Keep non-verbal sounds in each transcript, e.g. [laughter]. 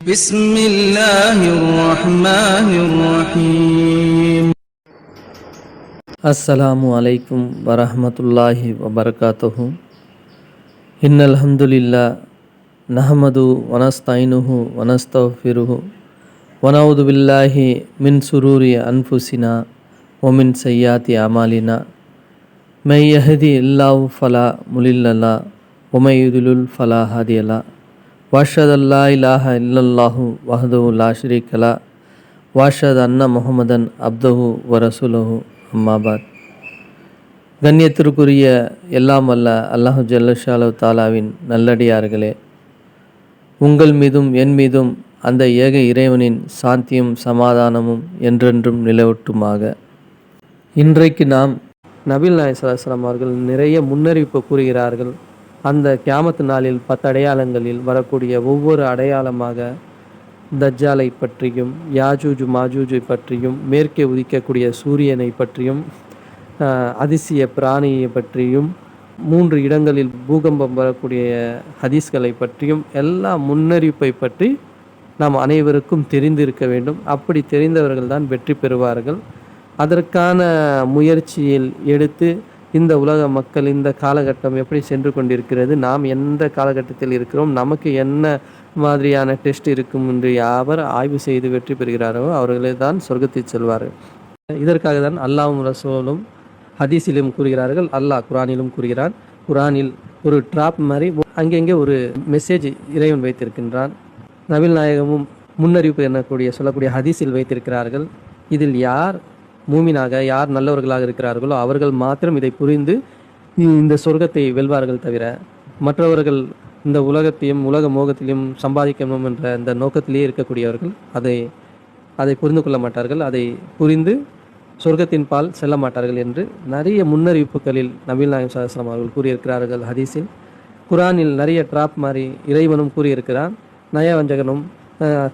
بسم الله الرحمن الرحيم السلام عليكم ورحمة الله وبركاته إن الحمد لله نحمده ونستعينه ونستغفره ونعوذ بالله من سرور أنفسنا ومن سيئات أعمالنا من يهدي الله فلا مضل له ومن يضلل فلا هادي له வாஷத் அல்லா இலாஹ இல்லல்லாஹு வஹதுஹு லா ஷரீக்கலா வாஷத் அன்ன முஹம்மதன் அப்தஹு வரசுலஹு அம்மாபாத் கண்ணியத்திற்குரிய எல்லாம் அல்ல அல்லாஹு ஜல்லஷாலு தாலாவின் நல்லடியார்களே உங்கள் மீதும் என் மீதும் அந்த ஏக இறைவனின் சாந்தியும் சமாதானமும் என்றென்றும் நிலவட்டுமாக. இன்றைக்கு நாம் நபில் நாயசலாஸ்லாம் அவர்கள் நிறைய முன்னறிவிப்பு கூறுகிறார்கள். அந்த கியாமத்து நாளில் பத்து அடையாளங்களில் வரக்கூடிய ஒவ்வொரு அடையாளமாக தஜ்ஜாலை பற்றியும் யாஜூஜு மாஜூஜை பற்றியும் மேற்கே உதிக்கக்கூடிய சூரியனை பற்றியும் அதிசய பிராணியை பற்றியும் மூன்று இடங்களில் பூகம்பம் வரக்கூடிய ஹதீஸ்களை பற்றியும் எல்லா முன்னறிவிப்பை பற்றி நாம் அனைவருக்கும் தெரிந்திருக்க வேண்டும். அப்படி தெரிந்தவர்கள் தான் வெற்றி பெறுவார்கள். அதற்கான முயற்சியில் எடுத்து இந்த உலக மக்கள் இந்த காலகட்டம் எப்படி சென்று கொண்டிருக்கிறது? நாம் எந்த காலகட்டத்தில் இருக்கிறோம்? நமக்கு என்ன மாதிரியான டெஸ்ட் இருக்கும் என்று யாவர் ஆய்வு செய்து வெற்றி பெறுகிறாரோ அவர்களே தான் சொர்க்கத்தை செல்வார்கள். இதற்காக தான் அல்லாவும் ரசோலும் ஹதீஸிலும் கூறுகிறார்கள். அல்லாஹ் குரானிலும் கூறுகிறான். குரானில் ஒரு ட்ராப் மாதிரி அங்கெங்கே ஒரு மெசேஜ் இறைவன் வைத்திருக்கின்றான். நபில் நாயகமும் முன்னறிவிப்பு எனக்கூடிய சொல்லக்கூடிய ஹதீஸில் வைத்திருக்கிறார்கள். இதில் யார் மூமினாக யார் நல்லவர்களாக இருக்கிறார்களோ அவர்கள் மாத்திரம் இதை புரிந்து இந்த சொர்க்கத்தை வெல்வார்கள் தவிர மற்றவர்கள் இந்த உலகத்தையும் உலக மோகத்திலையும் சம்பாதிக்கணும் என்ற இந்த நோக்கத்திலேயே இருக்கக்கூடியவர்கள் அதை அதை புரிந்து கொள்ள மாட்டார்கள். அதை புரிந்து சொர்க்கத்தின் பால் செல்ல மாட்டார்கள் என்று நிறைய முன்னறிவிப்புகளில் நபீல் நாயம் சாஸ்திரம் அவர்கள் கூறியிருக்கிறார்கள் ஹதீஸில். குரானில் நிறைய ட்ராப் மாதிரி இறைவனும் கூறியிருக்கிறான். நயவஞ்சகனும்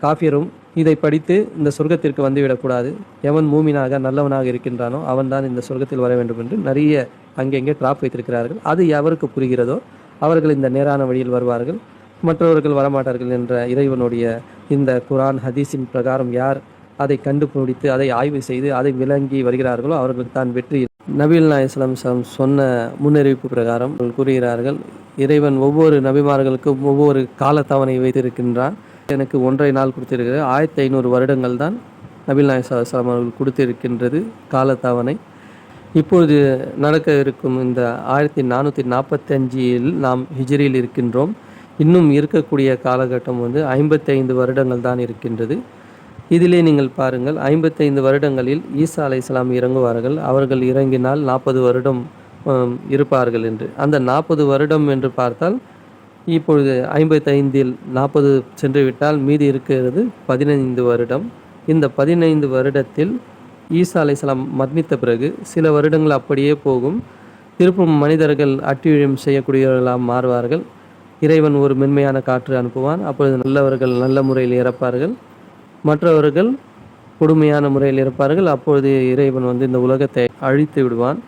காஃபியரும் இதை படித்து இந்த சொர்க்கத்திற்கு வந்துவிடக்கூடாது. எவன் மூமினாக நல்லவனாக இருக்கின்றானோ அவன்தான் இந்த சொர்க்கத்தில் வர வேண்டும் என்று நிறைய அங்கெங்கே ட்ராப் வைத்திருக்கிறார்கள். அது எவருக்கு புரிகிறதோ அவர்கள் இந்த நேரான வழியில் வருவார்கள். மற்றவர்கள் வரமாட்டார்கள் என்ற இறைவனுடைய இந்த குரான் ஹதீஸின் பிரகாரம் யார் அதை கண்டுபிடித்து அதை ஆய்வு செய்து அதை விளங்கி வருகிறார்களோ அவர்களுக்கு தான் வெற்றி. நபீல் நாயஸ்லாம் சொன்ன முன்னறிவிப்பு பிரகாரம் கூறுகிறார்கள் இறைவன் ஒவ்வொரு நபிமார்களுக்கும் ஒவ்வொரு காலத்தவணை வைத்திருக்கின்றான். எனக்கு ஒன்றை நாள் கொடுத்திருக்கிறது. ஆயிரத்தி ஐநூறு வருடங்கள் தான் நபீல் நாயஸ்லாம் அவர்கள் கொடுத்திருக்கின்றது காலத்தாவணை. இப்பொழுது நடக்க இருக்கும் இந்த ஆயிரத்தி நானூற்றி நாற்பத்தஞ்சில் நாம் ஹிஜிரியில் இருக்கின்றோம். இன்னும் இருக்கக்கூடிய காலகட்டம் வந்து ஐம்பத்தைந்து வருடங்கள் தான் இருக்கின்றது. இதிலே நீங்கள் பாருங்கள் ஐம்பத்தைந்து வருடங்களில் ஈசா அலைஹிஸ்ஸலாம் இறங்குவார்கள். அவர்கள் இறங்கினால் நாற்பது வருடம் இருப்பார்கள் என்று. அந்த நாற்பது வருடம் என்று பார்த்தால் இப்பொழுது ஐம்பத்தைந்தில் நாற்பது சென்று விட்டால் மீதி இருக்கிறது பதினைந்து வருடம். இந்த பதினைந்து வருடத்தில் ஈசா அலைசலாம் மர்மித்த பிறகு சில வருடங்கள் அப்படியே போகும். திருப்பும் மனிதர்கள் அட்டிழியம் செய்யக்கூடியவர்களாக மாறுவார்கள். இறைவன் ஒரு மென்மையான காற்று அனுப்புவான். அப்பொழுது நல்லவர்கள் நல்ல முறையில் இறப்பார்கள். மற்றவர்கள் கொடுமையான முறையில் இருப்பார்கள் அப்பொழுது இறைவன் வந்து இந்த உலகத்தை அழித்து விடுவான்.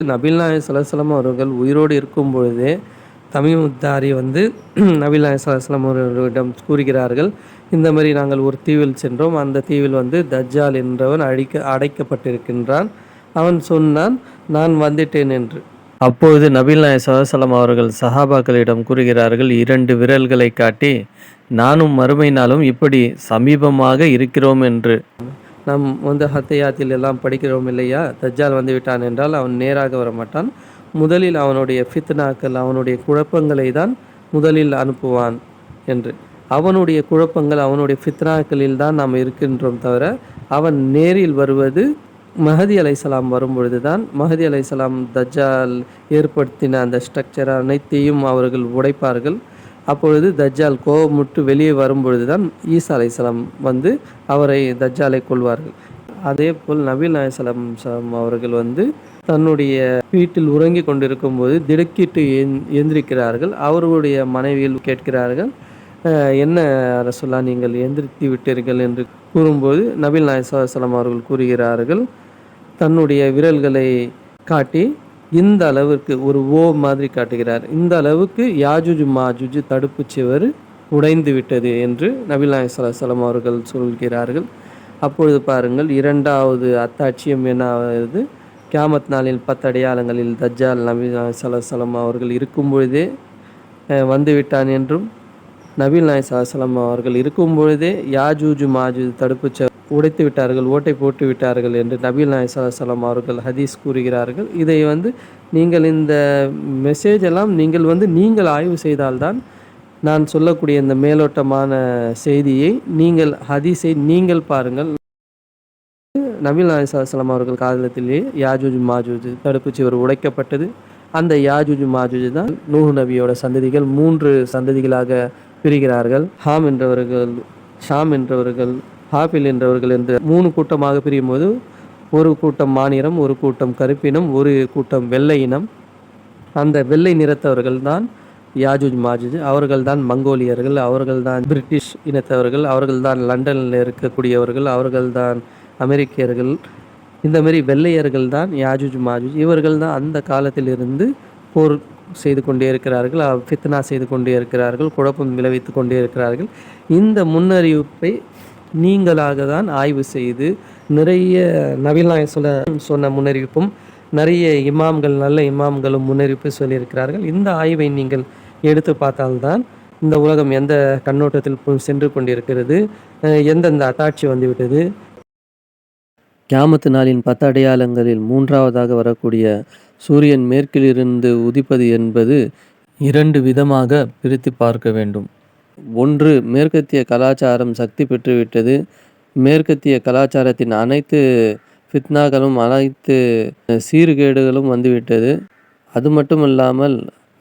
நபில் நாயக் அவர்கள் உயிரோடு இருக்கும் பொழுதே தமிமுத்தாரி வந்து [clears throat] நபில் நாயக் அவர்களிடம் கூறுகிறார்கள் இந்த மாதிரி நாங்கள் ஒரு தீவில் சென்றோம் அந்த தீவில் வந்து தஜ்ஜால் என்றவன் அழிக்க அடைக்கப்பட்டிருக்கின்றான். அவன் சொன்னான் நான் வந்துட்டேன் என்று. அப்பொழுது நபில் நாயக் சதாசலம் அவர்கள் சஹாபாக்களிடம் கூறுகிறார்கள் இரண்டு விரல்களை காட்டி நானும் மறுமை நாளும் இப்படி சமீபமாக இருக்கிறோம் என்று. நம் வந்து ஹத்தையாத்தில் எல்லாம் படிக்கிறோம் இல்லையா? தஜ்ஜால் வந்து விட்டான் என்றால் அவன் நேராக வரமாட்டான். முதலில் அவனுடைய ஃபித்னாக்கள் அவனுடைய குழப்பங்களை தான் முதலில் அனுப்புவான் என்று. அவனுடைய குழப்பங்கள் அவனுடைய ஃபித்னாக்களில் தான் நாம் இருக்கின்றோம் தவிர அவன் நேரில் வருவது மஹதி அலைசலாம் வரும்பொழுது தான். மஹதி அலைசலாம் தஜ்ஜால் ஏற்படுத்தின அந்த ஸ்ட்ரக்சர் அனைத்தையும் அவர்கள் உடைப்பார்கள். அப்பொழுது தஜ்ஜால் கோபமுட்டு வெளியே வரும்பொழுது தான் ஈசா அலைசலாம் வந்து அவரை தஜ்ஜாலை கொள்வார்கள் அதே போல் நபீல் அலைசலாம் சலாம் அவர்கள் வந்து தன்னுடைய வீட்டில் உறங்கி கொண்டிருக்கும் போது திடுக்கிட்டு எந்திரிக்கிறார்கள் அவர்களுடைய மனைவியில் கேட்கிறார்கள் என்ன ரசுல்லா நீங்கள் எந்திரித்து விட்டீர்கள்? என்று கூறும்போது நபில் நாயசலாம் அவர்கள் கூறுகிறார்கள் தன்னுடைய விரல்களை காட்டி இந்த அளவிற்கு ஒரு ஓ மாதிரி காட்டுகிறார். இந்த அளவுக்கு யாஜுஜு மாஜுஜு தடுப்பு சுவர் உடைந்து விட்டது என்று நபில் நாயகம் அவர்கள் சொல்கிறார்கள். அப்பொழுது பாருங்கள் இரண்டாவது அத்தாட்சியம் என்ன கியாமத் நாளில் பத்து அடையாளங்களில் தஜ்ஜால் நபி சலாஹம் அவர்கள் இருக்கும் பொழுதே வந்துவிட்டான் வந்து விட்டான் என்றும் நபீல் நாய் சலாஹம் அவர்கள் இருக்கும் பொழுதே யாஜூஜு மாஜூஜ் தடுப்புச் உடைத்து விட்டார்கள் ஓட்டை போட்டு விட்டார்கள் என்று நபீல் நாய் சலாஹம் அவர்கள் ஹதீஸ் கூறுகிறார்கள். இதை வந்து நீங்கள் இந்த மெசேஜ் எல்லாம் நீங்கள் வந்து நீங்கள் ஆய்வு செய்தால்தான் நான் சொல்லக்கூடிய இந்த மேலோட்டமான செய்தியை நீங்கள் ஹதீஸை நீங்கள் பாருங்கள். நபில் நாயசாஸ்லாம் அவர்கள் காலத்திலேயே யாஜூஜ் மாஜூஜ் தடுப்பு சுவர் உடைக்கப்பட்டது. அந்த யாஜூஜ் மாஜூஜ் தான் நூஹு நபியோட சந்ததிகள் மூன்று சந்ததிகளாக பிரிகிறார்கள். ஹாம் என்றவர்கள் ஷாம் என்றவர்கள் ஹாபில் என்றவர்கள் என்று மூணு கூட்டமாக பிரியும் போது ஒரு கூட்டம் மாநிலம் ஒரு கூட்டம் கருப்பினம் ஒரு கூட்டம் வெள்ளை இனம். அந்த வெள்ளை நிறத்தவர்கள் தான் யாஜூஜ் மாஜூஜ். அவர்கள் தான் மங்கோலியர்கள் அவர்கள் தான் பிரிட்டிஷ் இனத்தவர்கள் அவர்கள் தான் லண்டனில் இருக்கக்கூடியவர்கள் அவர்கள் தான் அமெரிக்கர்கள் இந்த மாதிரி வெள்ளையர்கள் தான் யாஜூஜ் மாஜூஜ் இவர்கள் தான் அந்த காலத்திலிருந்து போர் செய்து கொண்டே இருக்கிறார்கள் ஃபித்னா செய்து கொண்டே இருக்கிறார்கள் குழப்பம் விளைவித்து கொண்டே இருக்கிறார்கள். இந்த முன்னறிவிப்பை நீங்களாக தான் ஆய்வு செய்து நிறைய நபில் சொல்ல சொன்ன முன்னறிவிப்பும் நிறைய இமாம்கள் நல்ல இமாம்களும் முன்னறிவிப்பு சொல்லியிருக்கிறார்கள். இந்த ஆய்வை நீங்கள் எடுத்து பார்த்தால்தான் இந்த உலகம் எந்த கண்ணோட்டத்தில் சென்று கொண்டிருக்கிறது எந்தெந்த அத்தாட்சி வந்துவிட்டது கியாமத்து நாளின் பத்து அடையாளங்களில் மூன்றாவதாக வரக்கூடிய சூரியன் மேற்கிலிருந்து உதிப்பது என்பது இரண்டு விதமாக பிரித்து பார்க்க வேண்டும். ஒன்று மேற்கத்திய கலாச்சாரம் சக்தி பெற்றுவிட்டது. மேற்கத்திய கலாச்சாரத்தின் அனைத்து ஃபித்னாக்களும் அனைத்து சீர்கேடுகளும் வந்துவிட்டது. அது மட்டும் இல்லாமல்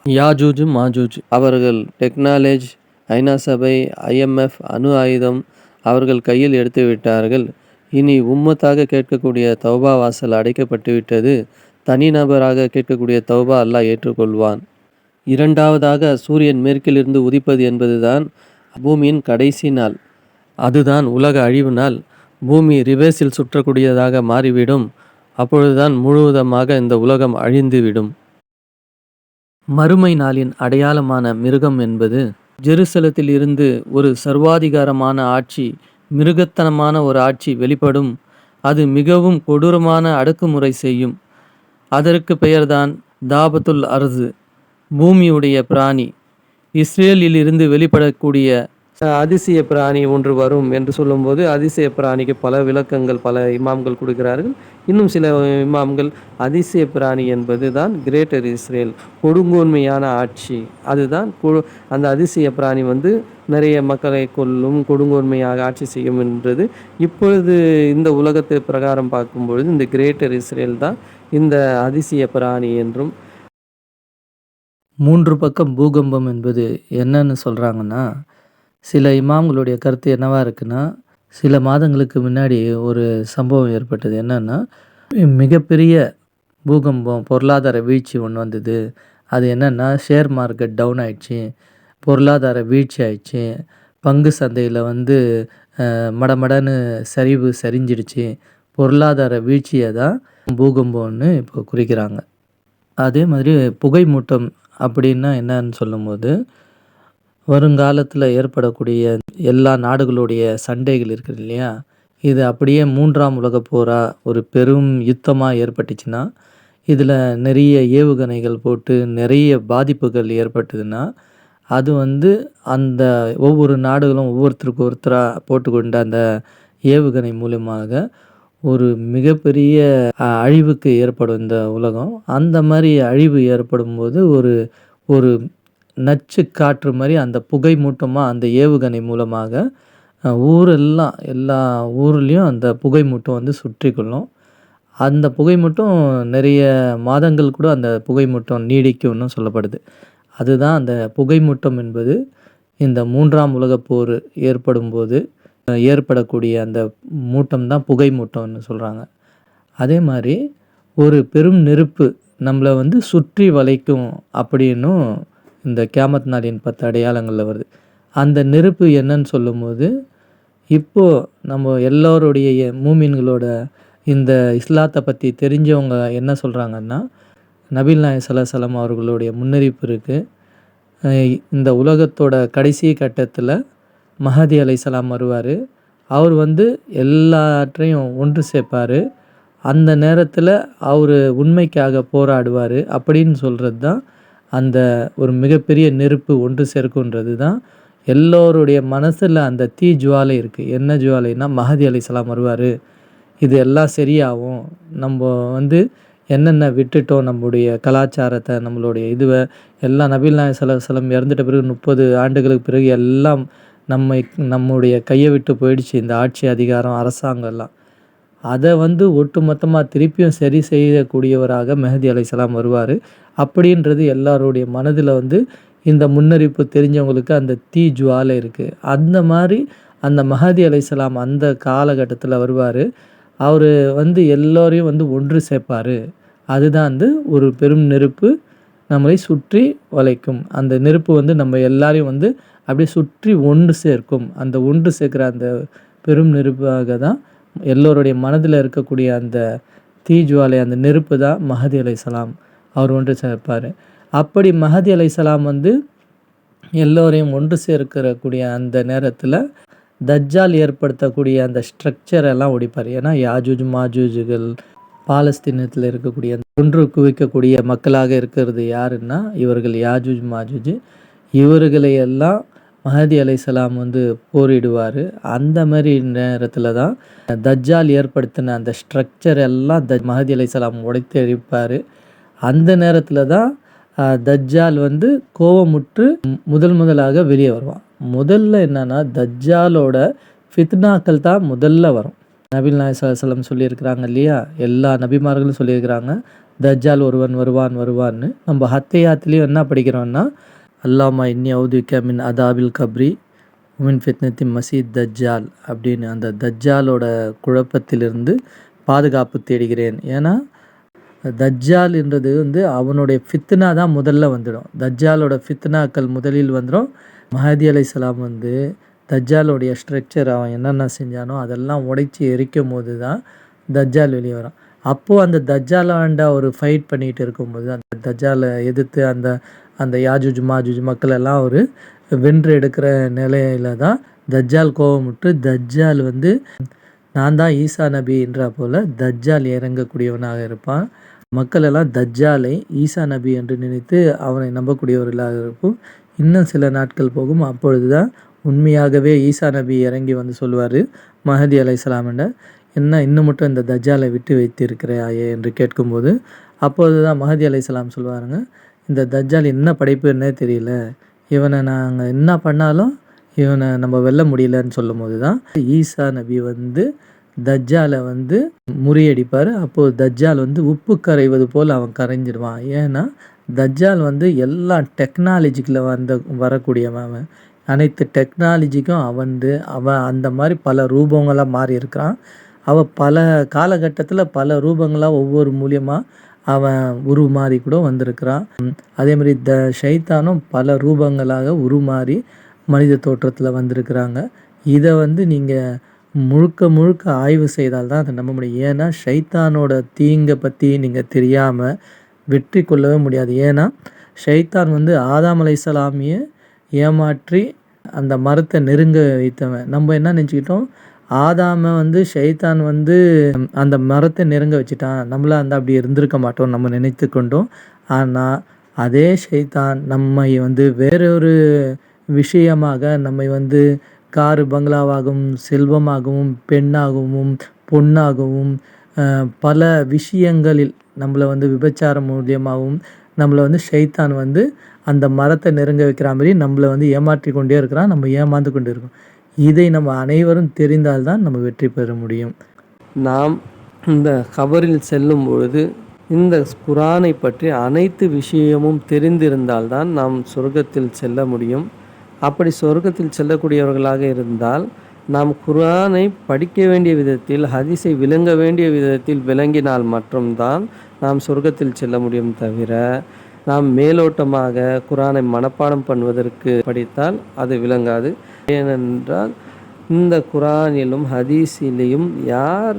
யாஜூஜ் மாஜூஜ் அவர்கள் டெக்னாலஜி ஐநா சபை ஐஎம்எஃப் அணு ஆயுதம் அவர்கள் கையில் எடுத்து விட்டார்கள் இனி உம்மத்தாக கேட்கக்கூடிய தௌபா வாசல் அடைக்கப்பட்டுவிட்டது தனிநபராக கேட்கக்கூடிய தௌபா அல்லாஹ் ஏற்றுக்கொள்வான். இரண்டாவதாக சூரியன் மேற்கிலிருந்து உதிப்பது என்பதுதான் பூமியின் கடைசி நாள். அதுதான் உலக அழிவு நாள். பூமி ரிவேஸில் சுற்றக்கூடியதாக மாறிவிடும். அப்பொழுதுதான் முழுவதுமாக இந்த உலகம் அழிந்துவிடும். மறுமை நாளின் அடையாளமான மிருகம் என்பது ஜெருசலத்தில் இருந்து ஒரு சர்வாதிகாரமான ஆட்சி மிருகத்தனமான ஒரு ஆட்சி வெளிப்படும். அது மிகவும் கொடூரமான அடக்குமுறை செய்யும். அதற்கு பெயர்தான் தாபத்துல் அர்து பூமியுடைய பிராணி. இஸ்ரேலில் இருந்து வெளிப்படக்கூடிய அதிசய பிராணி ஒன்று வரும் என்று சொல்லும்போது அதிசய பிராணிக்கு பல விளக்கங்கள் பல இமாம்கள் கொடுக்கிறார்கள். இன்னும் சில இமாம்கள் அதிசய பிராணி என்பது தான் கிரேட்டர் இஸ்ரேல் கொடுங்கோன்மையான ஆட்சி. அதுதான் அந்த அதிசய பிராணி வந்து நிறைய மக்களை கொல்லும் கொடுங்கோன்மையாக ஆட்சி செய்யும் என்றது. இப்பொழுது இந்த உலகத்து பிரகாரம் பார்க்கும்பொழுது இந்த கிரேட்டர் இஸ்ரேல் தான் இந்த அதிசய பிராணி என்றும். மூன்று பக்கம் பூகம்பம் என்பது என்னன்னு சொல்கிறாங்கன்னா சில இமாம்களுடைய கருத்து என்னவாக இருக்குன்னா சில மாதங்களுக்கு முன்னாடி ஒரு சம்பவம் ஏற்பட்டது. என்னென்னா மிகப்பெரிய பூகம்பம் பொருளாதார வீழ்ச்சி ஒன்று வந்தது. அது என்னென்னா ஷேர் மார்க்கெட் டவுன் ஆயிடுச்சு பொருளாதார வீழ்ச்சி ஆயிடுச்சு பங்கு சந்தையில் வந்து மடமடன்னு சரிவு சரிஞ்சிடுச்சு. பொருளாதார வீழ்ச்சியை தான் பூகம்பம்னு இப்போ குறிக்கிறாங்க. அதே மாதிரி புகை மூட்டம் அப்படின்னா என்னன்னு சொல்லும்போது வருங்காலத்தில் ஏற்படக்கூடிய எல்லா நாடுகளுடைய சண்டைகள் இருக்குது இல்லையா? இது அப்படியே மூன்றாம் உலக போராக ஒரு பெரும் யுத்தமாக ஏற்பட்டுச்சுன்னா இதில் நிறைய ஏவுகணைகள் போட்டு நிறைய பாதிப்புகள் ஏற்பட்டதுன்னா அது வந்து அந்த ஒவ்வொரு நாடுகளும் ஒவ்வொருத்தருக்கு ஒருத்தராக போட்டுக்கொண்ட அந்த ஏவுகணை மூலியமாக ஒரு மிகப்பெரிய அழிவுக்கு ஏற்படும் இந்த உலகம். அந்த மாதிரி அழிவு ஏற்படும் போது ஒரு ஒரு நச்சு காற்று மாதிரி அந்த புகை மூட்டமாக அந்த ஏவுகணை மூலமாக ஊரெல்லாம் எல்லா ஊர்லேயும் அந்த புகை மூட்டம் வந்து சுற்றி கொள்ளும். அந்த புகை மூட்டம் நிறைய மாதங்கள் கூட அந்த புகை மூட்டம் நீடிக்கும்னு சொல்லப்படுது. அதுதான் அந்த புகை மூட்டம் என்பது இந்த மூன்றாம் உலகப் போர் ஏற்படும்போது ஏற்படக்கூடிய அந்த மூட்டம் தான் புகை மூட்டம்னு சொல்கிறாங்க அதே மாதிரி ஒரு பெரும் நெருப்பு நம்மளை வந்து சுற்றி வளைக்கும் அப்படின்னும் இந்த கேமத் நாளின் பத்து அடையாளங்களில் வருது. அந்த நெருப்பு என்னன்னு சொல்லும்போது இப்போது நம்ம எல்லோருடைய மூமின்களோட இந்த இஸ்லாத்தை பற்றி தெரிஞ்சவங்க என்ன சொல்கிறாங்கன்னா நபில் நாய் சலாசலம் அவர்களுடைய முன்னறிவிப்பு இருக்குது இந்த உலகத்தோட கடைசி கட்டத்தில் மஹதி அலைசலாம் வருவார். அவர் வந்து எல்லாற்றையும் ஒன்று சேர்ப்பார். அந்த நேரத்தில் அவர் உண்மைக்காக போராடுவார் அப்படின்னு சொல்கிறது தான் அந்த ஒரு மிகப்பெரிய நெருப்பு ஒன்று சேர்க்குன்றது தான் எல்லோருடைய மனசில் அந்த தீ ஜுவாலை இருக்குது என்ன ஜுவாலைன்னா மஹதி அலைசலாம் வருவார். இது எல்லாம் சரியாகும். நம்ம வந்து என்னென்ன விட்டுட்டோம் நம்முடைய கலாச்சாரத்தை நம்மளுடைய இதுவை எல்லாம் நபீல் நாயக் சலம் இறந்துட்ட பிறகு முப்பது ஆண்டுகளுக்கு பிறகு எல்லாம் நம்மை நம்முடைய கையை விட்டு போயிடுச்சு இந்த ஆட்சி அதிகாரம் அரசாங்கம் எல்லாம் அதை வந்து ஒட்டுமொத்தமாக திருப்பியும் சரி செய்யக்கூடியவராக மெஹதி அலைசலாம் வருவார். அப்படின்றது எல்லாருடைய மனதில் வந்து இந்த முன்னறிப்பு தெரிஞ்சவங்களுக்கு அந்த தீ ஜுவாலை இருக்குது அந்த மாதிரி அந்த மஹதி அலைசலாம் அந்த காலகட்டத்தில் வருவார். அவர் வந்து எல்லோரையும் வந்து ஒன்று சேர்ப்பார். அதுதான் வந்து ஒரு பெரும் நெருப்பு நம்மளை சுற்றி வளைக்கும். அந்த நெருப்பு வந்து நம்ம எல்லாரையும் வந்து அப்படியே சுற்றி ஒன்று சேர்க்கும். அந்த ஒன்று சேர்க்குற அந்த பெரும் நெருப்பாக தான் எல்லோருடைய மனதில் இருக்கக்கூடிய அந்த தீஜுவாலை அந்த நெருப்பு தான் மஹதி அலைசலாம் அவர் ஒன்று சேர்ப்பார். அப்படி மஹதி அலைசலாம் வந்து எல்லோரையும் ஒன்று சேர்க்கிறக்கூடிய அந்த நேரத்தில் தஜ்ஜால் ஏற்படுத்தக்கூடிய அந்த ஸ்ட்ரக்சர் எல்லாம் ஒடிப்பார். ஏன்னா யாஜூஜ் மாஜூஜுகள் பாலஸ்தீனத்தில் இருக்கக்கூடிய அந்த ஒன்று குவிக்கக்கூடிய மக்களாக இருக்கிறது யாருன்னா இவர்கள் யாஜூஜ் மாஜூஜ். இவர்களை எல்லாம் மஹதி அலைசலாம் வந்து போரிடுவார். அந்த மாதிரி நேரத்தில் தான் தஜ்ஜால் ஏற்படுத்தின அந்த ஸ்ட்ரக்சர் எல்லாம் த மஹதி அலைசலாம் உடைத்தெழிப்பார் அந்த நேரத்தில் தான் தஜ்ஜால் வந்து கோவமுற்று முதல் முதலாக வெளியே வருவான். முதல்ல என்னன்னா தஜ்ஜாலோட ஃபித்னாக்கள் தான் முதல்ல வரும். நபில் நாயசலம் சொல்லியிருக்கிறாங்க இல்லையா? எல்லா நபிமார்களும் சொல்லியிருக்கிறாங்க தஜ்ஜால் ஒருவன் வருவான் வருவான்னு. நம்ம ஹத்தையாத்துலேயும் என்ன படிக்கிறோம்னா அல்லாமா இன்னி அவுதுக்க மின் அதாபில் கப்ரி உமின் ஃபித்னத்தி மசீத் தஜ்ஜால். அப்படின்னு அந்த தஜ்ஜாலோட குழப்பத்திலிருந்து பாதுகாப்பு தேடுகிறேன். ஏன்னா தஜ்ஜால் என்றது வந்து அவனுடைய ஃபித்னா தான் முதல்ல வந்துடும். தஜ்ஜாலோட ஃபித்னாக்கள் முதலில் வந்துடும். மஹதி சலாம் வந்து தஜ்ஜாலோடைய ஸ்ட்ரக்சர் அவன் என்னென்ன செஞ்சானோ அதெல்லாம் உடைச்சி எரிக்கும் போது தான் தஜ்ஜால் வெளியே வரும். அப்போது அந்த தஜ்ஜாலாண்டா ஒரு ஃபைட் பண்ணிகிட்டு இருக்கும்போது அந்த தஜ்ஜாலை எதிர்த்து அந்த அந்த யாஜுஜ் மாஜுஜ் மக்கள் எல்லாம் ஒரு வென்று எடுக்கிற நிலையில தான் தஜ்ஜால் கோபமுட்டு தஜ்ஜால் வந்து நான் தான் ஈசா நபின்ற போல் தஜ்ஜால் இறங்கக்கூடியவனாக இருப்பான். மக்கள் எல்லாம் தஜ்ஜாலை ஈசா நபி என்று நினைத்து அவனை நம்பக்கூடியவர்களாக இருக்கும் இன்னும் சில நாட்கள் போகும். அப்பொழுது தான் உண்மையாகவே ஈசா நபி இறங்கி வந்து சொல்லுவார் மஹதி அலைசலாமிட என்ன இன்னும் மட்டும் இந்த தஜ்ஜாலை விட்டு வைத்திருக்கிறாயே? என்று கேட்கும்போது அப்பொழுது தான் மஹதி அலைசலாம் சொல்லுவாருங்க இந்த தஜ்ஜால் என்ன படைப்புன்னே தெரியல. இவனை நாங்கள் என்ன பண்ணாலும் இவனை நம்ம வெல்ல முடியலன்னு சொல்லும் போது தான் ஈசா நபி வந்து தஜ்ஜாலை வந்து முறியடிப்பார். அப்போது தஜ்ஜால் வந்து உப்பு கரைவது போல் அவன் கரைஞ்சிடுவான். ஏன்னா தஜ்ஜால் வந்து எல்லா டெக்னாலஜிக்கில் வந்த வரக்கூடியவன் அவன். அனைத்து டெக்னாலஜிக்கும் அவன் வந்து அவன் அந்த மாதிரி பல ரூபங்களாக மாறி இருக்கிறான் அவன் பல காலகட்டத்தில் பல ரூபங்களாக ஒவ்வொரு மூலியமாக அவன் உருமாறி கூட வந்திருக்கிறான். அதே மாதிரி த ஷைத்தானும் பல ரூபங்களாக உருமாறி மனித தோற்றத்தில் வந்திருக்கிறாங்க. இதை வந்து நீங்கள் முழுக்க முழுக்க ஆய்வு செய்தால் தான் அதை நம்ப முடியும். ஏன்னா ஷைத்தானோட தீங்கை பற்றி நீங்கள் தெரியாமல் வெற்றி கொள்ளவே முடியாது. ஏன்னா ஷைத்தான் வந்து ஆதாம் அலைசலாமியை ஏமாற்றி அந்த மரத்தை நெருங்க வைத்தவன். நம்ம என்ன நினச்சிக்கிட்டோம்? ஆதாம வந்து ஷைத்தான் வந்து அந்த மரத்தை நெருங்க வச்சுட்டான். நம்மள அந்த அப்படி இருந்திருக்க மாட்டோம் நம்ம நினைத்து கொண்டோம். ஆனால் அதே ஷைத்தான் நம்மை வந்து வேறொரு விஷயமாக நம்மை வந்து காரு பங்களாவாகவும் செல்வமாகவும் பெண்ணாகவும் பொண்ணாகவும் பல விஷயங்களில் நம்மளை வந்து விபச்சாரம் மூலியமாகவும் நம்மளை வந்து ஷைத்தான் வந்து அந்த மரத்தை நெருங்க வைக்கிற மாதிரி நம்மளை வந்து ஏமாற்றி கொண்டே இருக்கிறான். நம்ம ஏமாந்து கொண்டே இருக்கோம். இதை நம்ம அனைவரும் தெரிந்தால்தான் நம்ம வெற்றி பெற முடியும். நாம் இந்த கபரில் செல்லும் பொழுது இந்த குரானை பற்றி அனைத்து விஷயமும் தெரிந்திருந்தால்தான் நாம் சொர்க்கத்தில் செல்ல முடியும். அப்படி சொர்க்கத்தில் செல்லக்கூடியவர்களாக இருந்தால் நாம் குரானை படிக்க வேண்டிய விதத்தில் ஹதீஸை விளங்க வேண்டிய விதத்தில் விளங்கினால் மட்டும்தான் நாம் சொர்க்கத்தில் செல்ல முடியும் தவிர நாம் மேலோட்டமாக குரானை மனப்பாடம் பண்ணுவதற்கு படித்தால் அது விளங்காது. ஏனென்றால் இந்த குரானிலும் ஹதீஸிலையும் யார்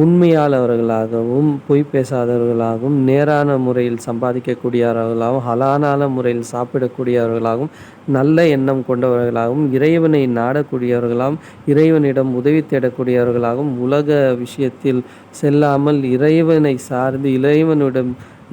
உண்மையாளவர்களாகவும் பொய் பேசாதவர்களாகவும் நேரான முறையில் சம்பாதிக்கக்கூடியவர்களாகவும் ஹலானான முறையில் சாப்பிடக்கூடியவர்களாகவும் நல்ல எண்ணம் கொண்டவர்களாகவும் இறைவனை நாடக்கூடியவர்களாகவும் இறைவனிடம் உதவி தேடக்கூடியவர்களாகவும் உலக விஷயத்தில் செல்லாமல் இறைவனை சார்ந்து இறைவனிடம்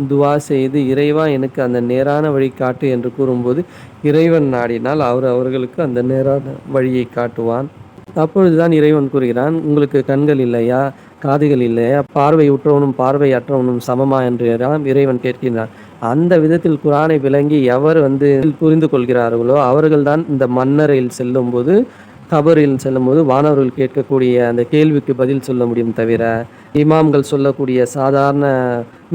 துவா செய்து இறைவா எனக்கு அந்த நேரான வழி காட்டு என்று கூறும்போது இறைவன் நாடினால் அவர் அவர்களுக்கு அந்த நேரான வழியை காட்டுவான். அப்பொழுதுதான் இறைவன் கூறுகிறான் உங்களுக்கு கண்கள் இல்லையா? காதுகள் இல்லையா பார்வை உற்றவனும் பார்வை அற்றவனும் சமமா என்று எல்லாம் இறைவன் கேட்கின்றான். அந்த விதத்தில் குரானை விளங்கி எவர் வந்து புரிந்து கொள்கிறார்களோ அவர்கள்தான் இந்த மன்னரையில் செல்லும்போது கபரில் செல்லும்போது வானவர்கள் கேட்கக்கூடிய அந்த கேள்விக்கு பதில் சொல்ல முடியும் தவிர இமாம்கள் சொல்லக்கூடிய சாதாரண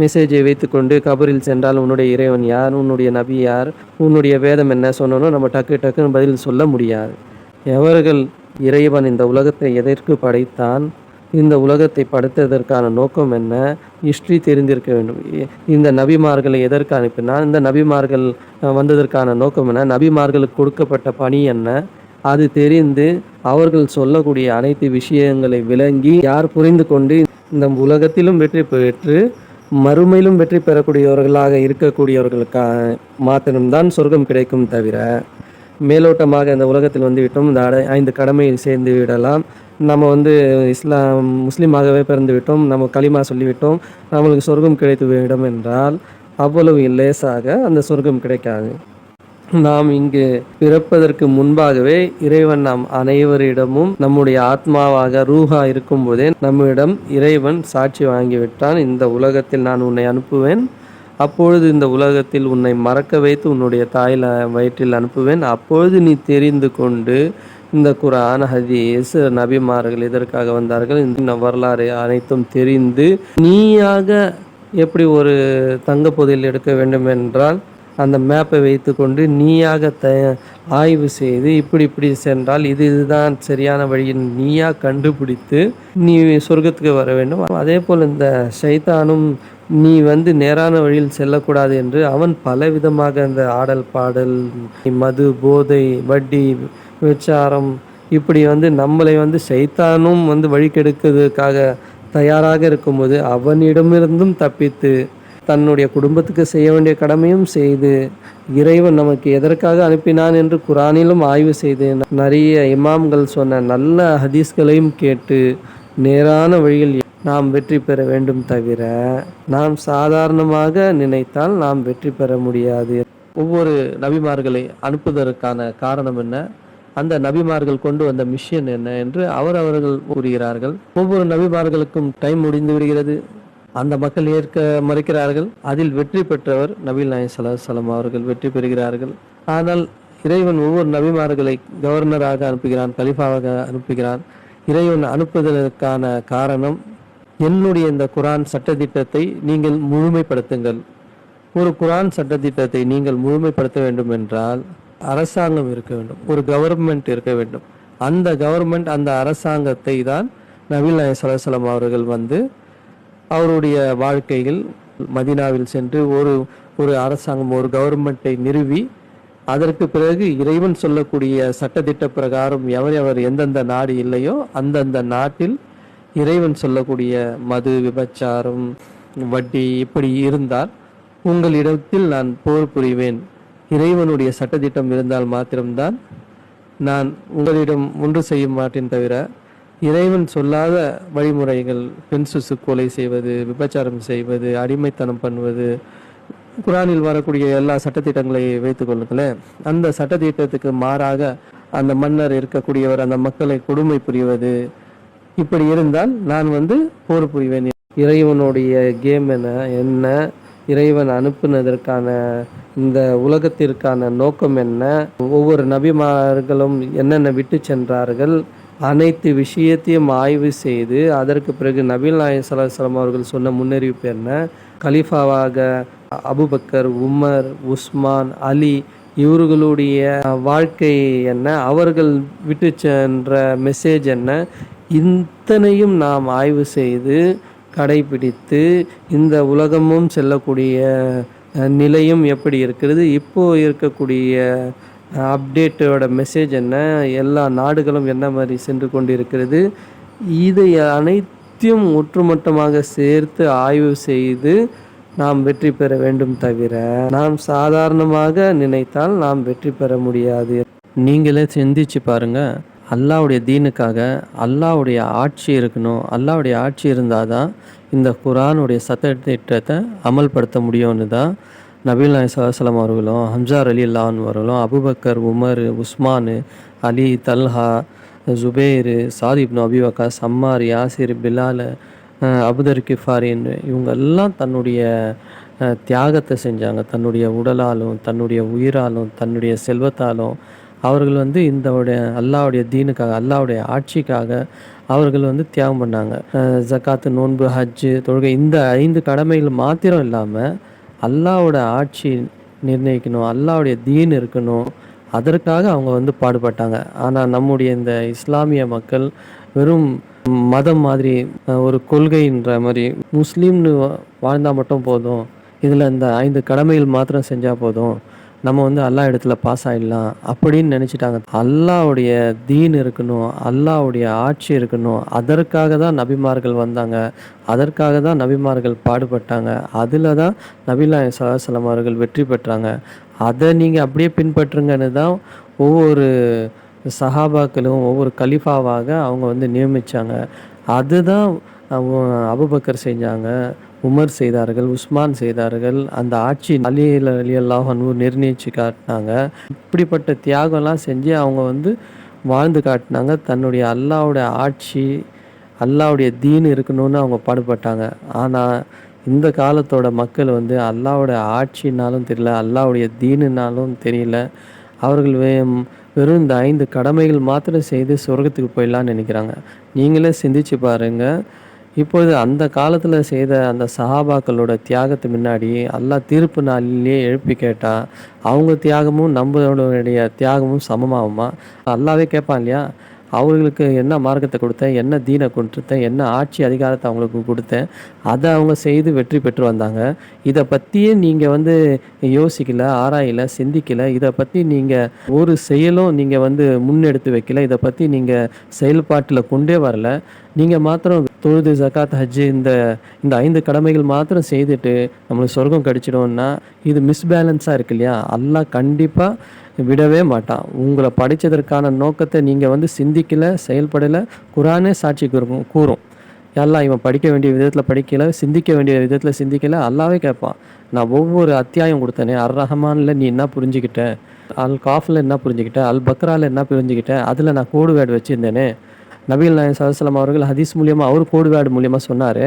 மெசேஜை வைத்துக்கொண்டு கபரில் சென்றால் உன்னுடைய இறைவன் யார் உன்னுடைய நபி யார் உன்னுடைய வேதம் என்ன சொன்னாலும் நம்ம டக்கு டக்குன்னு பதில் சொல்ல முடியாது. எவர்கள் இறைவன் இந்த உலகத்தை எதற்கு படைத்தான்? இந்த உலகத்தை படைத்ததற்கான நோக்கம் என்ன? ஹிஸ்ட்ரி தெரிந்திருக்க வேண்டும். இந்த நபிமார்களை எதற்கு அனுப்பினால் இந்த நபிமார்கள் வந்ததற்கான நோக்கம் என்ன? நபிமார்களுக்கு கொடுக்கப்பட்ட பணி என்ன? அது தெரிந்து அவர்கள் சொல்லக்கூடிய அனைத்து விஷயங்களை விளங்கி யார் புரிந்து கொண்டு இந்த உலகத்திலும் வெற்றி பெற்று மறுமையிலும் வெற்றி பெறக்கூடியவர்களாக இருக்கக்கூடியவர்களுக்காக மாத்திரம்தான் சொர்க்கம் கிடைக்கும் தவிர மேலோட்டமாக இந்த உலகத்தில் வந்துவிட்டோம். இந்த அடை ஐந்து கடமையில் சேர்ந்து விடலாம். நம்ம வந்து இஸ்லாம் முஸ்லீமாகவே பிறந்து விட்டோம் நம்ம களிமா சொல்லிவிட்டோம். நம்மளுக்கு சொர்க்கம் கிடைத்து விடும் என்றால் அவ்வளவு லேசாக அந்த சொர்க்கம் கிடைக்காது. நாம் இங்கு பிறப்பதற்கு முன்பாகவே இறைவன் நாம் அனைவரிடமும் நம்முடைய ஆத்மாவாக ரூஹா இருக்கும்போதே நம்மிடம் இறைவன் சாட்சி வாங்கிவிட்டான். இந்த உலகத்தில் நான் உன்னை அனுப்புவேன். அப்பொழுது இந்த உலகத்தில் உன்னை மறக்க வைத்து உன்னுடைய தாயில் வயிற்றில் அனுப்புவேன். அப்பொழுது நீ தெரிந்து கொண்டு இந்த குரான் ஹதீஸ் நபிமார்கள் இதற்காக வந்தார்கள்? இந்த வரலாறு அனைத்தும் தெரிந்து நீயாக எப்படி ஒரு தங்க புதையல் எடுக்க வேண்டும் என்றால் அந்த மேப்பை வைத்துக்கொண்டு நீயாக த ஆய்வு செய்து இப்படி இப்படி சென்றால் இது இதுதான் சரியான வழியின் நீயா கண்டுபிடித்து நீ சொர்க்கத்துக்கு வர வேண்டும். அதே போல் இந்த சைத்தானும் நீ வந்து நேரான வழியில் செல்லக்கூடாது என்று அவன் பலவிதமாக இந்த ஆடல் பாடல் மது போதை வட்டி விச்சாரம் இப்படி வந்து நம்மளை வந்து சைத்தானும் வந்து வழிகெடுக்கிறதுக்காக தயாராக இருக்கும்போது அவனிடமிருந்தும் தப்பித்து தன்னுடைய குடும்பத்துக்கு செய்ய வேண்டிய கடமையும் செய்து இறைவன் நமக்கு எதற்காக அனுப்பினான் என்று குரானிலும் ஆய்வு செய்து நிறைய இமாம்கள் சொன்ன நல்ல ஹதீஸ்களையும் கேட்டு நேரான வழியில் நாம் வெற்றி பெற வேண்டும் தவிர நாம் சாதாரணமாக நினைத்தால் நாம் வெற்றி பெற முடியாது. ஒவ்வொரு நபிமார்களை அனுப்புவதற்கான காரணம் என்ன? அந்த நபிமார்கள் கொண்டு வந்த மிஷன் என்ன என்று அவர் அவர்கள் கூறுகிறார்கள். ஒவ்வொரு நபிமார்களுக்கும் டைம் முடிந்து விடுகிறது. அந்த மக்கள் ஏற்க மறுக்கிறார்கள். அதில் வெற்றி பெற்றவர் நபீல் நாயம் சலாஹலம் அவர்கள் வெற்றி பெறுகிறார்கள். ஆனால் இறைவன் ஒவ்வொரு நபிமார்களை கவர்னராக அனுப்புகிறான் கலிஃபாவாக அனுப்புகிறான். இறைவன் அனுப்புதலுக்கான காரணம் என்னுடைய இந்த குரான் சட்டத்திட்டத்தை நீங்கள் முழுமைப்படுத்துங்கள். ஒரு குரான் சட்டத்திட்டத்தை நீங்கள் முழுமைப்படுத்த வேண்டும் என்றால் அரசாங்கம் இருக்க வேண்டும். ஒரு கவர்மெண்ட் இருக்க வேண்டும். அந்த கவர்மெண்ட் அந்த அரசாங்கத்தை தான் நபீல் நாயக் சலாஹலம் அவர்கள் வந்து அவருடைய வாழ்க்கையில் மதீனாவில் சென்று ஒரு ஒரு அரசாங்கம் ஒரு கவர்மெண்ட்டை நிறுவி அதற்கு பிறகு இறைவன் சொல்லக்கூடிய சட்டத்திட்ட பிரகாரம் எவர் எவர் எந்தெந்த நாடு இல்லையோ அந்தந்த நாட்டில் இறைவன் சொல்லக்கூடிய மது விபச்சாரம் வட்டி இப்படி இருந்தால் உங்களிடத்தில் நான் போர் புரிவேன். இறைவனுடைய சட்டத்திட்டம் இருந்தால் மாத்திரம்தான் நான் உங்களிடம் ஒன்று செய்ய மாட்டேன் தவிர இறைவன் சொல்லாத வழிமுறைகள் பெண் சுசு கொலை செய்வது விபச்சாரம் செய்வது அடிமைத்தனம் பண்ணுவது குரானில் வரக்கூடிய எல்லா சட்டத்திட்டங்களை வைத்துக் கொள்ளுங்களேன். அந்த சட்டத்திட்டத்துக்கு மாறாக அந்த மன்னர் இருக்கக்கூடியவர் அந்த மக்களை கொடுமை புரிவது இப்படி இருந்தால் நான் வந்து போர் புரிவேன். இறைவனுடைய கேம் என்ன? என்ன? இறைவன் அனுப்புனதற்கான இந்த உலகத்திற்கான நோக்கம் என்ன? ஒவ்வொரு நபிமார்களும் என்னென்ன விட்டு சென்றார்கள்? அனைத்து விஷயத்தையும் ஆய்வு செய்து அதற்கு பிறகு நபீல் நாயக் அவர்கள் சொன்ன முன்னறிவிப்பு என்ன? கலீஃபாவாக Abu Bakr Umar Usman Ali இவர்களுடைய வாழ்க்கை என்ன? அவர்கள் விட்டு சென்ற மெசேஜ் என்ன? இத்தனையும் நாம் ஆய்வு செய்து கடைபிடித்து இந்த உலகமும் செல்லக்கூடிய நிலையும் எப்படி இருக்கிறது? இப்போது இருக்கக்கூடிய அப்டேட்டோட மெசேஜ் என்ன? எல்லா நாடுகளும் என்ன மாதிரி சென்று கொண்டு இருக்கிறது இதை அனைத்தையும் ஒற்றுமொட்டமாக சேர்த்து ஆய்வு செய்து நாம் வெற்றி பெற வேண்டும் தவிர நாம் சாதாரணமாக நினைத்தால் நாம் வெற்றி பெற முடியாது. நீங்களே சிந்திச்சு பாருங்கள் அல்லாவுடைய தீனுக்காக அல்லாவுடைய ஆட்சி இருக்கணும் அல்லாவுடைய ஆட்சி இருந்தால் தான் இந்த குரானுடைய சட்டத்திட்டத்தை அமல்படுத்த முடியும்னு தான் நபீல் நாய் சலாஹம் அவர்களும் ஹம்சார் அலி அல்லான் அவர்களும் Abu Bakr Umar Usman Ali Talha Zubair சாதிப் நபி Waqqas Ammar Yasir Bilal Abu Dharr கிஃபாரின் இவங்க எல்லாம் தன்னுடைய தியாகத்தை செஞ்சாங்க. தன்னுடைய உடலாலும் தன்னுடைய உயிராலும் தன்னுடைய செல்வத்தாலும் அவர்கள் வந்து இந்த அல்லாவுடைய தீனுக்காக அல்லாவுடைய ஆட்சிக்காக அவர்கள் வந்து தியாகம் பண்ணாங்க. ஜக்காத்து நோன்பு ஹஜ்ஜு தொழுகை இந்த ஐந்து கடமைகள் மாத்திரம் இல்லாமல் அல்லாவோட ஆட்சி நிர்ணயிக்கணும் அல்லாவுடைய தீன் இருக்கணும் அதற்காக அவங்க வந்து பாடுபட்டாங்க. ஆனால் நம்முடைய இந்த இஸ்லாமிய மக்கள் வெறும் மதம் மாதிரி ஒரு கொள்கைன்ற மாதிரி முஸ்லீம்னு வாழ்ந்தால் மட்டும் போதும் இதில் இந்த ஐந்து கடமைகள் மாத்திரம் செஞ்சால் போதும் நம்ம வந்து எல்லா இடத்துல பாஸ் ஆகிடலாம் அப்படின்னு நினச்சிட்டாங்க. அல்லாவுடைய தீன் இருக்கணும் அல்லாவுடைய ஆட்சி இருக்கணும். அதற்காக தான் நபிமார்கள் வந்தாங்க. அதற்காக தான் நபிமார்கள் பாடுபட்டாங்க. அதில் தான் நபிலாய் சலாசலம் அவர்கள் வெற்றி பெற்றாங்க. அதை நீங்கள் அப்படியே பின்பற்றுங்கன்னு தான் ஒவ்வொரு சஹாபாக்களும் ஒவ்வொரு கலிஃபாவாக அவங்க வந்து நியமித்தாங்க அதுதான் அபுபக்கர் செஞ்சாங்க. உமர் செய்தார்கள் உஸ்மான் செய்தார்கள். அந்த ஆட்சி அலி அலி அல்லாஹனு நிர்ணயிச்சு காட்டினாங்க. இப்படிப்பட்ட தியாகம்லாம் செஞ்சு அவங்க வந்து வாழ்ந்து காட்டினாங்க. தன்னுடைய அல்லாவுடைய ஆட்சி அல்லாவுடைய தீன் இருக்கணும்னு அவங்க பாடுபட்டாங்க. ஆனால் இந்த காலத்தோட மக்கள் வந்து அல்லாவுடைய ஆட்சினாலும் தெரியல அல்லாவுடைய தீனுனாலும் தெரியல. அவர்கள் வே வெறும் இந்த ஐந்து கடமைகள் மாத்திரம் செய்து சொர்க்கத்துக்கு போயிடலான்னு நினைக்கிறாங்க. நீங்களே சிந்திச்சு பாருங்கள் இப்பொழுது அந்த காலத்தில் செய்த அந்த சஹாபாக்களோட தியாகத்து முன்னாடி அல்லா தீர்ப்பு நாளிலேயே எழுப்பி கேட்டால் அவங்க தியாகமும் நம்மளுடைய தியாகமும் சமமாகுமா? அல்லாவே கேட்பான் இல்லையா? அவர்களுக்கு என்ன மார்க்கத்தை கொடுத்தேன் என்ன தீனை கொடுத்தேன் என்ன ஆட்சி அதிகாரத்தை அவங்களுக்கு கொடுத்தேன் அதை அவங்க செய்து வெற்றி பெற்று வந்தாங்க. இதை பற்றியே நீங்கள் வந்து யோசிக்கல ஆராயல சிந்திக்கல இதை பற்றி நீங்கள் ஒரு செயலும் நீங்கள் வந்து முன்னெடுத்து வைக்கல இதை பற்றி நீங்கள் செயல்பாட்டில் கொண்டே வரல. நீங்கள் மாத்திரம் தொழுது ஜக்காத் ஹஜ்ஜு இந்த இந்த ஐந்து கடமைகள் மாத்திரம் செய்துட்டு நம்மளுக்கு சொர்க்கம் கடிச்சிடும்னா இது மிஸ்பேலன்ஸாக இருக்கு இல்லையா? எல்லாம் கண்டிப்பாக விடவே மாட்டான். உங்களை படித்ததற்கான நோக்கத்தை நீங்கள் வந்து சிந்திக்கலை செயல்படலை குரானே சாட்சி கூறும் கூறும். எல்லாம் இவன் படிக்க வேண்டிய விதத்தில் படிக்கலை சிந்திக்க வேண்டிய விதத்தில் சிந்திக்கலை அல்லாவே கேட்பான். நான் ஒவ்வொரு அத்தியாயம் கொடுத்தேனே அர் ரஹமானில் நீ என்ன புரிஞ்சுக்கிட்ட? அல் காஃபில் என்ன புரிஞ்சுக்கிட்ட? அல் பக்ராவில் என்ன புரிஞ்சுக்கிட்ட? அதில் நான் கோடு வேடு வச்சுருந்தேனே. நபீல் நாயன் சலசலம் அவர்கள் ஹதீஸ் மூலியமாக அவர் கோடுவேடு மூலியமாக சொன்னார்.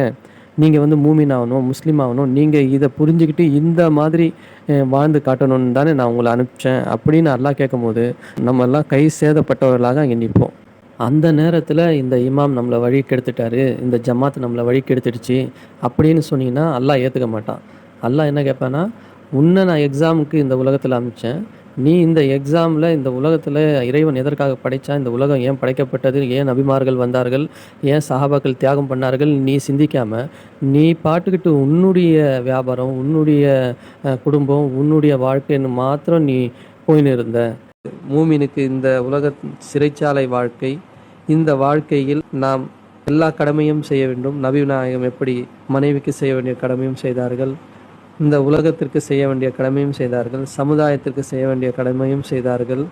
நீங்கள் வந்து மூமின் ஆகணும் முஸ்லீம் ஆகணும் நீங்கள் இதை புரிஞ்சுக்கிட்டு இந்த மாதிரி வாழ்ந்து காட்டணும்னு தானே நான் உங்களை அனுப்பிச்சேன் அப்படின்னு அல்லாஹ் கேட்கும்போது நம்ம எல்லாம் கை சேதப்பட்டவர்களாக அங்கே நிற்போம். அந்த நேரத்தில் இந்த இமாம் நம்மளை வழி கெடுத்துட்டாரு இந்த ஜமாத் நம்மளை வழி கெடுத்துடுச்சு அப்படின்னு சொன்னீங்கன்னா அல்லா ஏற்றுக்க மாட்டான். அல்லா என்ன கேட்பான்னா உன்னை நான் எக்ஸாமுக்கு இந்த உலகத்தில் அனுப்பிச்சேன் நீ இந்த எக்ஸாமில் இந்த உலகத்தில் இறைவன் எதற்காக படைத்தா இந்த உலகம் ஏன் படைக்கப்பட்டது? ஏன் நபிமார்கள் வந்தார்கள்? ஏன் சஹாபாக்கள் தியாகம் பண்ணார்கள்? நீ சிந்திக்காமல் நீ பாட்டுக்கிட்டு உன்னுடைய வியாபாரம் உன்னுடைய குடும்பம் உன்னுடைய வாழ்க்கைன்னு மாத்திரம் நீ போயின்னு இருந்த. மூமினுக்கு இந்த உலக சிறைச்சாலை வாழ்க்கை இந்த வாழ்க்கையில் நாம் எல்லா கடமையும் செய்ய வேண்டும். நபி நாயகம் எப்படி மனைவிக்கு செய்ய வேண்டிய கடமையும் செய்தார்கள். இந்த உலகத்திற்கு செய்ய வேண்டிய கடமையும் செய்தார்கள் சமுதாயத்திற்கு செய்ய வேண்டிய கடமையும் செய்தார்கள்.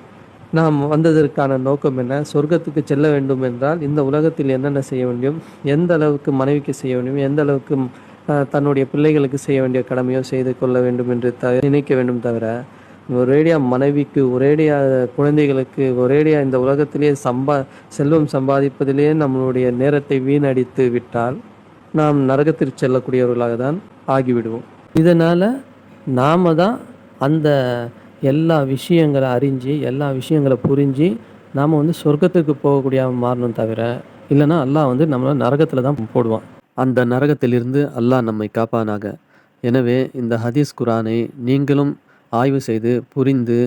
நாம் வந்ததற்கான நோக்கம் என்ன? சொர்க்கத்துக்கு செல்ல வேண்டும் என்றால் இந்த உலகத்தில் என்னென்ன செய்ய வேண்டும்? எந்த அளவுக்கு மனைவிக்கு செய்ய வேண்டும்? எந்த அளவுக்கு தன்னுடைய பிள்ளைகளுக்கு செய்ய வேண்டிய கடமையோ செய்து கொள்ள வேண்டும் என்று த நினைக்க வேண்டும் தவிர ஒரேடியா மனைவிக்கு ஒரேடியா குழந்தைகளுக்கு ஒரேடியா இந்த உலகத்திலேயே சம்பா செல்வம் சம்பாதிப்பதிலேயே நம்மளுடைய நேரத்தை வீணடித்து விட்டால் நாம் நரகத்திற்கு செல்லக்கூடியவர்களாக தான் ஆகிவிடுவோம். இதனால் நாம் தான் அந்த எல்லா விஷயங்களை அறிஞ்சு எல்லா விஷயங்களை புரிஞ்சு நாம் வந்து சொர்க்கத்துக்கு போகக்கூடிய மாறணும் தவிர இல்லைன்னா அல்லாஹ் வந்து நம்மளை நரகத்தில் தான் போடுவான். அந்த நரகத்திலிருந்து அல்லாஹ் நம்மை காப்பானாக. எனவே இந்த ஹதீஸ் குரானை நீங்களும் ஆய்வு செய்து புரிந்து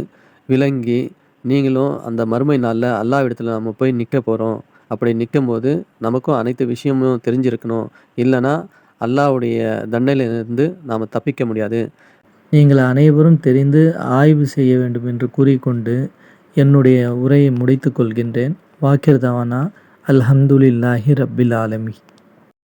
விளங்கி நீங்களும் அந்த மறுமை நாளில் அல்லாஹ் இடத்துல நம்ம போய் நிற்க போகிறோம் அப்படி நிற்கும்போது நமக்கும் அனைத்து விஷயமும் தெரிஞ்சிருக்கணும். இல்லைன்னா அல்லாஹ்வுடைய தண்டனையிலிருந்து நாம் தப்பிக்க முடியாது. நீங்கள் அனைவரும் தெரிந்து ஆய்வு செய்ய வேண்டும் என்று கூறிக்கொண்டு என்னுடைய உரையை முடித்து கொள்கின்றேன். வாக்கிர்தவானா அல்ஹம்துலில்லாஹி ரப்பில் ஆலமி.